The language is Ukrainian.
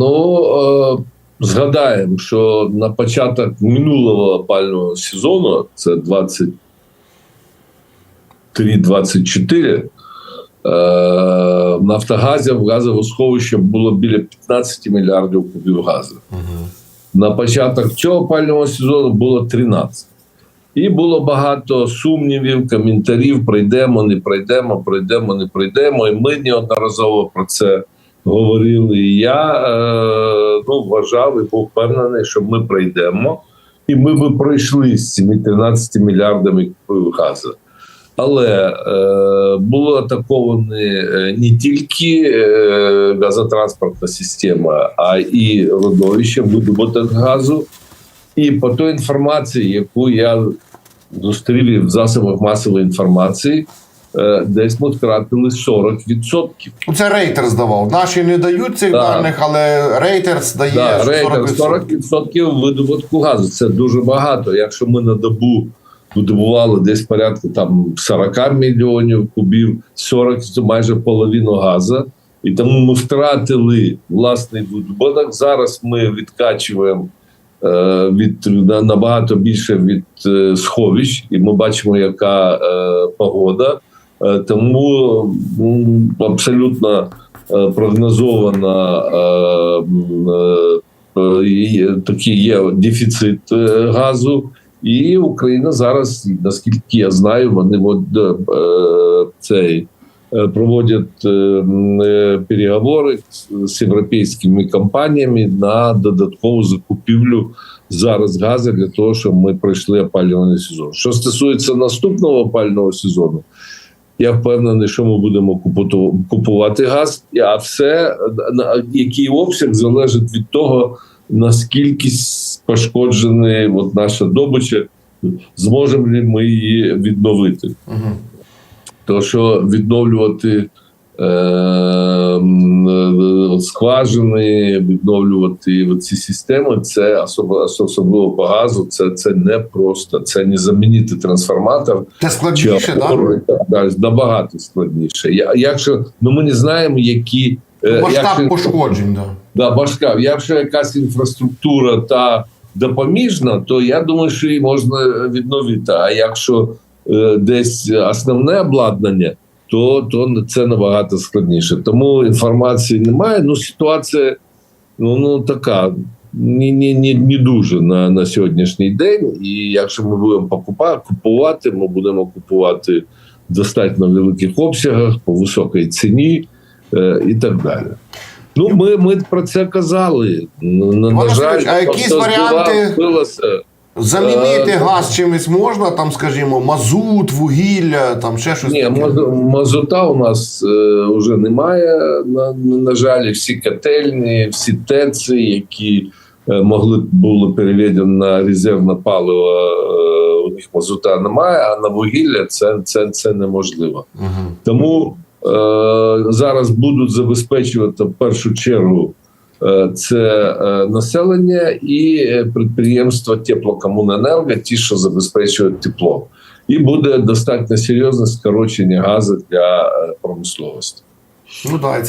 Ну е, згадаємо, що на початок минулого опального сезону, це 23-24, е, в Нафтогазі в газовосховищі було біля 15 мільярдів кубів газу. На початок цього опального сезону було 13. І було багато сумнівів, коментарів: пройдемо, не пройдемо, пройдемо, не пройдемо. І ми неодноразово про це говорили. І я е, ну, вважав і був впевнений, що ми пройдемо, і ми би пройшли з цими 13 мільярдами газу. Але е, було атаковане е, не тільки е, газотранспортна система, а і родовище, видобуток газу. І по той інформації, яку я зустрів в засобах масової інформації, десь ми втратили 40%. Ну, Це рейтер здавав. Наші не дають цих Да. даних, але рейтер здає Да, що 40%. 40% видобутку газу. Це дуже багато. Якщо ми на добу видобували десь порядку там 40 мільйонів кубів, 40 це майже половину газу. І тому ми втратили власний видобуток. Зараз ми відкачуємо е, від на- набагато більше від е, сховищ, і ми бачимо, яка е, погода. Е, тому абсолютно е, прогнозована е, такий є дефіцит газу. І Україна зараз, наскільки я знаю, вони цей проводять переговори з європейськими компаніями на додаткову закупівлю зараз газу для того, щоб ми пройшли опалювальний сезон. Що стосується наступного опалювального сезону, я впевнений, що ми будемо купувати газ, а все на- який обсяг залежить від того, наскільки пошкоджена от наша добича, зможемо ли ми її відновити. Угу. То що відновлювати е, е, скважини, відновлювати ці системи, це особливо, особливо по газу. Це, це не просто. Це не замінити трансформатор Це складніше, опору так? і так. Набагато складніше. Я, якщо ну ми не знаємо, які е, Масштаб пошкоджень, так. Да, важка. Якщо якась інфраструктура та допоміжна, то я думаю, що її можна відновити. А якщо е, десь основне обладнання, то, то це набагато складніше. Тому інформації немає. Ну, ситуація ну, ну така. Ні, ні, ні, не дуже на, на сьогоднішній день. І якщо ми будемо покупати, купувати, ми будемо купувати в достатньо великих обсягах по високій ціні е, і так далі. Ну, ми, ми про це казали. На, на жаль, а якісь варіанти? збила-. Замінити Е, газ чимось можна, там, скажімо, мазут, вугілля, там ще щось Ні, таке. мазута у нас е, вже немає. На, на жаль, всі котельні, всі ТЕЦи, які е, могли б були переведені на резервне паливо, е, у них мазута немає, а на вугілля це, це, це неможливо. Мгм. Тому е, зараз будуть забезпечувати в першу чергу е, це е, населення і е, підприємства теплокомуненерго, ті, що забезпечують тепло. І буде достатньо серйозне скорочення газу для е, промисловості. Ну так,